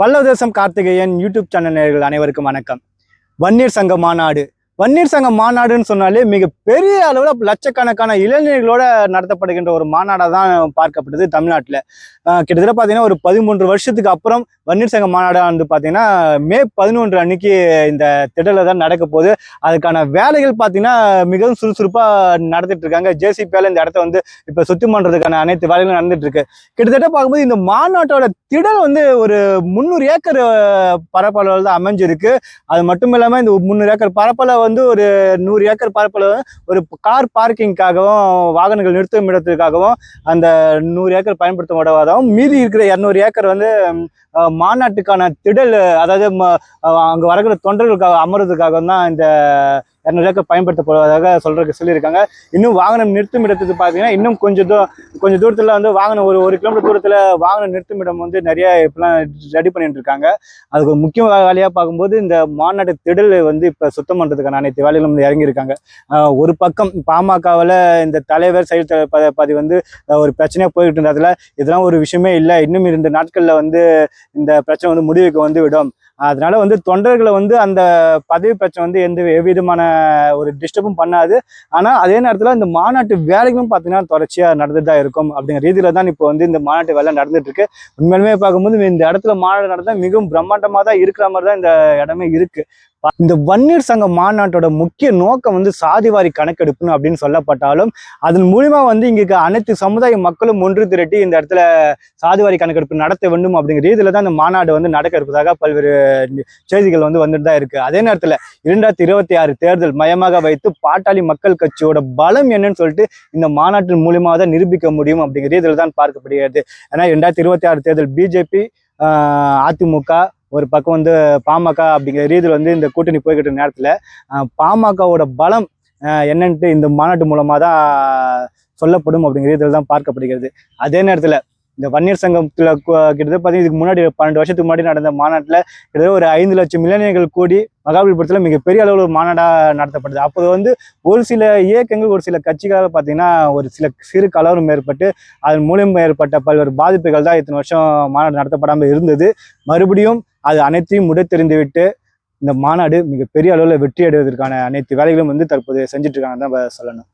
பல்லவ தேசம் Karthikeyan YouTube channel நேர்கள் அனைவருக்கும் வணக்கம். வன்னியர் சங்க மாநாடு வன்னியர் சங்க மாநாடுன்னு சொன்னாலே மிக பெரிய அளவில் லட்சக்கணக்கான இளைஞர்களோட நடத்தப்படுகின்ற ஒரு மாநாடாக தான் பார்க்கப்படுது தமிழ்நாட்டில். கிட்டத்தட்ட பார்த்தீங்கன்னா ஒரு பதிமூன்று வருஷத்துக்கு அப்புறம் வன்னியர் சங்க மாநாடு வந்து பார்த்தீங்கன்னா மே பதினொன்று அன்னைக்கு இந்த திடலில் தான் நடக்க போகுது. அதுக்கான வேலைகள் பார்த்தீங்கன்னா மிகவும் சுறுசுறுப்பாக நடத்திட்டு இருக்காங்க. ஜேசிபியால் இந்த இடத்த வந்து இப்போ சுத்தம் பண்ணுறதுக்கான அனைத்து வேலைகளும் நடந்துட்டு இருக்கு. கிட்டத்தட்ட பார்க்கும்போது இந்த மாநாட்டோட திடல் வந்து ஒரு முந்நூறு ஏக்கர் பரப்பளவில் தான் அமைஞ்சிருக்கு. அது மட்டும் இல்லாமல் இந்த முந்நூறு ஏக்கர் பரப்பளவு வந்து ஒரு நூறு ஏக்கர் பரப்பளவு ஒரு கார் பார்க்கிங்காகவும் வாகனங்கள் நிறுத்தும் இடத்துக்காகவும் அந்த நூறு ஏக்கர் பயன்படுத்தப்படாதவும் மீதி இருக்கிற இரநூறு ஏக்கர் வந்து மாநாட்டுக்கான திடல் அதாவது ம- அங்க வரக்கிற தொண்டர்களுக்காக அமர்றதுக்காகவும் தான் இந்த இரநூறுவாக்கு பயன்படுத்தப்படுவதாக சொல்றதுக்கு சொல்லியிருக்காங்க. இன்னும் வாகனம் நிறுத்தும் இடத்துக்கு பார்த்தீங்கன்னா இன்னும் கொஞ்சம் தூ கொஞ்சம் தூரத்தில் வந்து வாகனம் ஒரு ஒரு கிலோமீட்டர் தூரத்தில் வாகனம் நிறுத்தும் இடம் வந்து நிறைய இப்பெல்லாம் ரெடி பண்ணிட்டு இருக்காங்க அதுக்கு ஒரு முக்கிய வேலையாக பார்க்கும்போது இந்த மாநாட்டு திடல் வந்து இப்போ சுத்தம் பண்ணுறதுக்கான அனைத்து வேலைகளும் வந்து இறங்கியிருக்காங்க. ஒரு பக்கம் பாமகவில் இந்த தலைவர் செயல் தலைவர் பத- பதவி வந்து ஒரு பிரச்சனையாக போய்கிட்டு இருந்ததுல இதெல்லாம் ஒரு விஷயமே இல்லை. இன்னும் இரண்டு நாட்களில் வந்து இந்த பிரச்சனை வந்து முடிவுக்கு வந்து விடும். அதனால வந்து தொண்டர்களை வந்து அந்த பதவி பிரச்சனை வந்து எந்த எவ்விதமான ஒரு டிஸ்டர்பும் பண்ணாது. ஆனால் அதே நேரத்தில் இந்த மாநாட்டு வேலைகளும் பார்த்தீங்கன்னா தொடர்ச்சியாக நடந்துட்டு தான் இருக்கும் அப்படிங்கிற ரீதியில் தான் இப்போ வந்து இந்த மாநாட்டு வேலை நடந்துட்டு இருக்கு உண்மையிலுமே பார்க்கும்போது இந்த இடத்துல மாநாடு நடந்தால் மிகவும் பிரம்மாண்டமாக தான் இருக்கிற மாதிரி தான் இந்த இடமே இருக்கு. இந்த வன்னியர் சங்க மாநாட்டோட முக்கிய நோக்கம் வந்து சாதிவாரி கணக்கெடுப்புன்னு அப்படின்னு சொல்லப்பட்டாலும் அதன் மூலிமா வந்து இங்க அனைத்து சமுதாய மக்களும் ஒன்று திரட்டி இந்த இடத்துல சாதிவாரி கணக்கெடுப்பு நடத்த வேண்டும் அப்படிங்கிற ரீதியில தான் இந்த மாநாடு வந்து நடக்க இருப்பதாக பல்வேறு செய்திகள் வந்து வந்துட்டு தான் இருக்கு. அதே நேரத்தில் இரண்டாயிரத்தி இருபத்தி ஆறு தேர்தல் மையமாக வைத்து பாட்டாளி மக்கள் கட்சியோட பலம் என்னன்னு சொல்லிட்டு இந்த மாநாட்டின் மூலியமாக தான் நிரூபிக்க முடியும் அப்படிங்கிற ரீதியில தான் பார்க்கப்படுகிறது. ஏன்னா இரண்டாயிரத்தி இருபத்தி ஆறு தேர்தல் பிஜேபி அதிமுக ஒரு பக்கம் வந்து பாமக அப்படிங்கிற ரீதியில் வந்து இந்த கூட்டணி போய்கிட்ட நேரத்தில் பாமகவோட பலம் என்னன்ட்டு இந்த மாநாட்டு மூலமாக தான் சொல்லப்படும் அப்படிங்கிற ரீதியில் தான் பார்க்கப்படுகிறது. அதே நேரத்தில் இந்த வன்னியர் சங்கத்தில் கிட்டத்தட்ட பார்த்தீங்கன்னா இதுக்கு முன்னாடி பன்னெண்டு வருஷத்துக்கு முன்னாடி நடந்த மாநாட்டில் கிட்டத்தட்ட ஒரு ஐந்து லட்சம் இளைஞர்கள் கூடி மகாபலிபுரத்தில் மிகப்பெரிய அளவில் ஒரு மாநாடாக நடத்தப்படுது அப்போது வந்து ஒரு சில இயக்கங்கள் ஒரு சில கட்சிகளால் பார்த்தீங்கன்னா ஒரு சில சிறு கலவரம் ஏற்பட்டு அதன் மூலியம் ஏற்பட்ட பல்வேறு பாதிப்புகள் தான் இத்தனை வருஷம் மாநாடு நடத்தப்படாமல் இருந்தது. மறுபடியும் அது அனைத்தையும் முடைத்தெறிந்து விட்டு இந்த மாநாடு மிகப்பெரிய அளவில் வெற்றி அடைவதற்கான அனைத்து வேலைகளும் வந்து தற்போது செஞ்சுட்டு இருக்காங்க தான் சொல்லணும்.